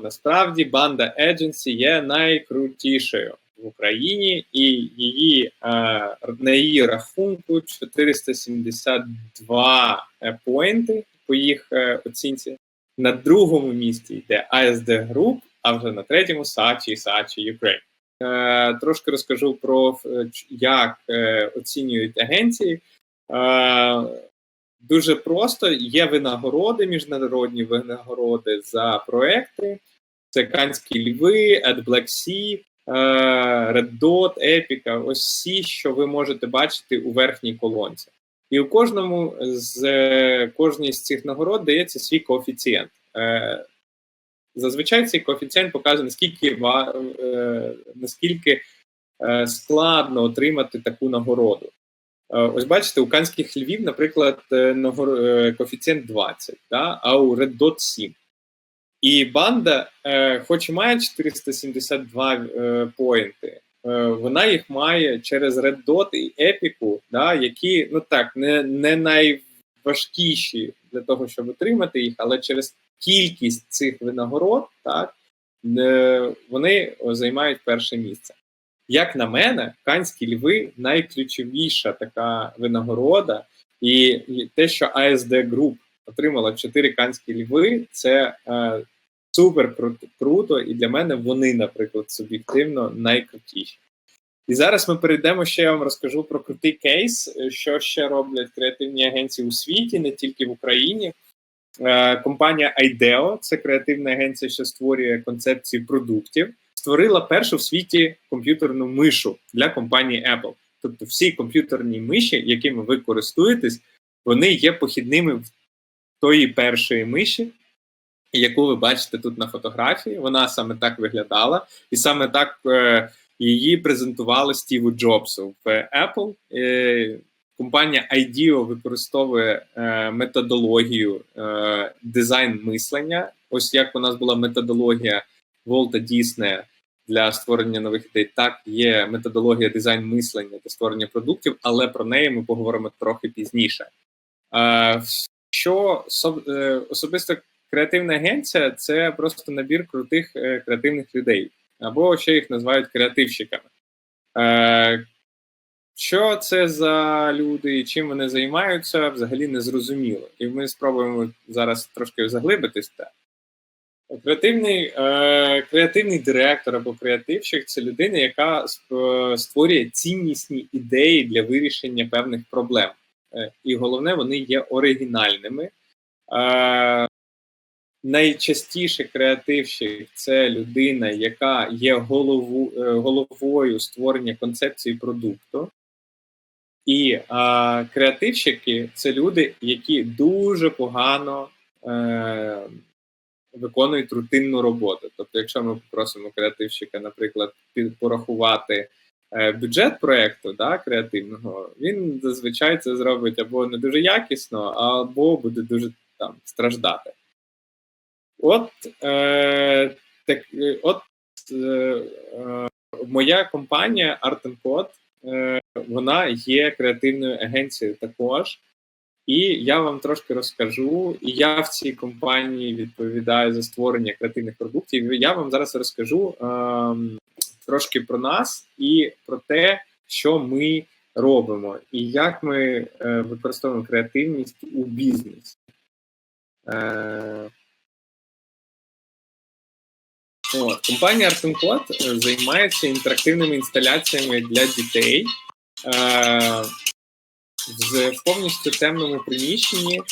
насправді банда Agency є найкрутішою в Україні, і її е, на її рахунку 472 е, поінти по їх е, оцінці. На другому місці йде ASD Group, а вже на третьому Saatchi і Saatchi Ukraine. Е, Трошки розкажу про е, як е, оцінюють агенції. Е, Дуже просто є винагороди, міжнародні винагороди за проекти. Це Канські Льви, Ad Black Sea, Red Dot, Epica, ось всі, що ви можете бачити у верхній колонці. І у кожному з кожній з цих нагород дається свій коефіцієнт. Зазвичай цей коефіцієнт показує, наскільки наскільки складно отримати таку нагороду. Ось бачите, у канських львів, наприклад, коефіцієнт 20, да? а у Red Dot 7. І банда, е, хоч і має 472 е, поінти, е, вона їх має через Red Dot і Epic, да, які ну так, не не найважкіші для того, щоб отримати їх, але через кількість цих винагород, так, е, вони займають перше місце. Як на мене, канські льви найключовіша така винагорода, і те, що ASD Group отримала 4 канські льви, це е, супер круто, і для мене вони, наприклад, суб'єктивно найкрутіші. І зараз ми перейдемо ще я вам розкажу про крутий кейс, що ще роблять креативні агенції у світі, не тільки в Україні. Е, компанія IDEO, це креативна агенція, що створює концепції продуктів, створила першу в світі комп'ютерну мишу для компанії Apple. Тобто, всі комп'ютерні миші, якими ви користуєтесь, вони є похідними в тої першої миші, яку ви бачите тут на фотографії. Вона саме так виглядала, і саме так е, її презентували Стіву Джобсу в Apple. Е, Компанія IDEO використовує е, методологію е, дизайн мислення. Ось як у нас була методологія Волта Діснея для створення нових ідей, так є методологія дизайн мислення для створення продуктів, але про неї ми поговоримо трохи пізніше. Що е, особисто креативна агенція це просто набір крутих е, креативних людей, або ще їх називають креативщиками. Е, що це за люди і чим вони займаються, взагалі не зрозуміло. І ми спробуємо зараз трошки заглибитись. Креативний е, креативний директор або креативщик це людина, яка створює ціннісні ідеї для вирішення певних проблем. Е, і головне, вони є оригінальними. Е, найчастіше креативщик це людина, яка є голову, е, головою створення концепції продукту. І а, креативщики це люди, які дуже погано е, виконують рутинну роботу. Тобто, якщо ми попросимо креативщика, наприклад, порахувати е, бюджет проєкту да, креативного, він зазвичай це зробить або не дуже якісно, або буде дуже там страждати. От е, так, от е, е, моя компанія Art Code, е, вона є креативною агенцією також. І я вам трошки розкажу. І я в цій компанії відповідаю за створення креативних продуктів. Я вам зараз розкажу е, трошки про нас і про те, що ми робимо, і як ми е, використовуємо креативність у бізнесі. Е, От, Компанія Artencode займається інтерактивними інсталяціями для дітей. Е, в повністю темному приміщенні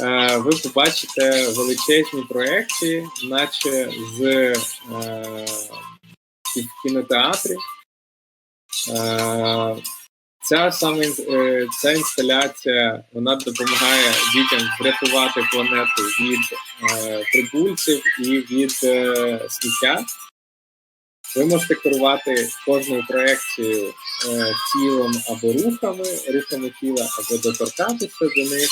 е, ви побачите величезні проекти, наче з е, в кінотеатрі. Е, Ця саме е, ця інсталяція вона допомагає дітям врятувати планету від е, прибульців і від е, сміття. Ви можете керувати кожною проекцією е, тілом або рухами, рухами тіла, або доторкатися до них.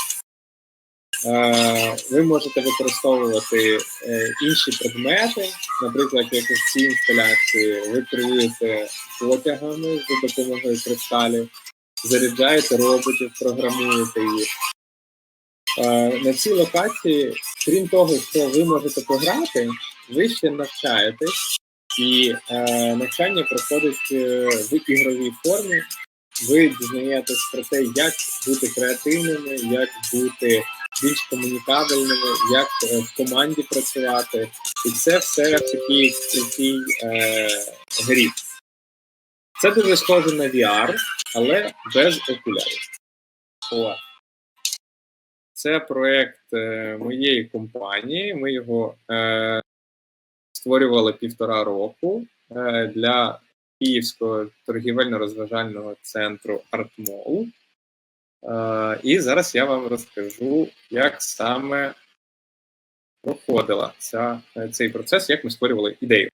Е, ви можете використовувати е, інші предмети, наприклад, як в цій інсталяції, ви керуєте потягами за допомогою кристалів, заряджаєте роботів, програмуєте їх. На цій локації, крім того, що ви можете пограти, ви ще навчаєтесь, і е, навчання проходить е, в ігровій формі. Ви дізнаєтесь про те, як бути креативними, як бути більш комунікабельними, як е, в команді працювати, і це все в такій крутій е, грі. Це дуже схоже на VR, але без окулярів. Це проєкт е, моєї компанії. Ми його е, створювали півтора року е, для Київського торгівельно-розважального центру Артмол. Е, і зараз я вам розкажу, як саме проходила ця, цей процес, як ми створювали ідею.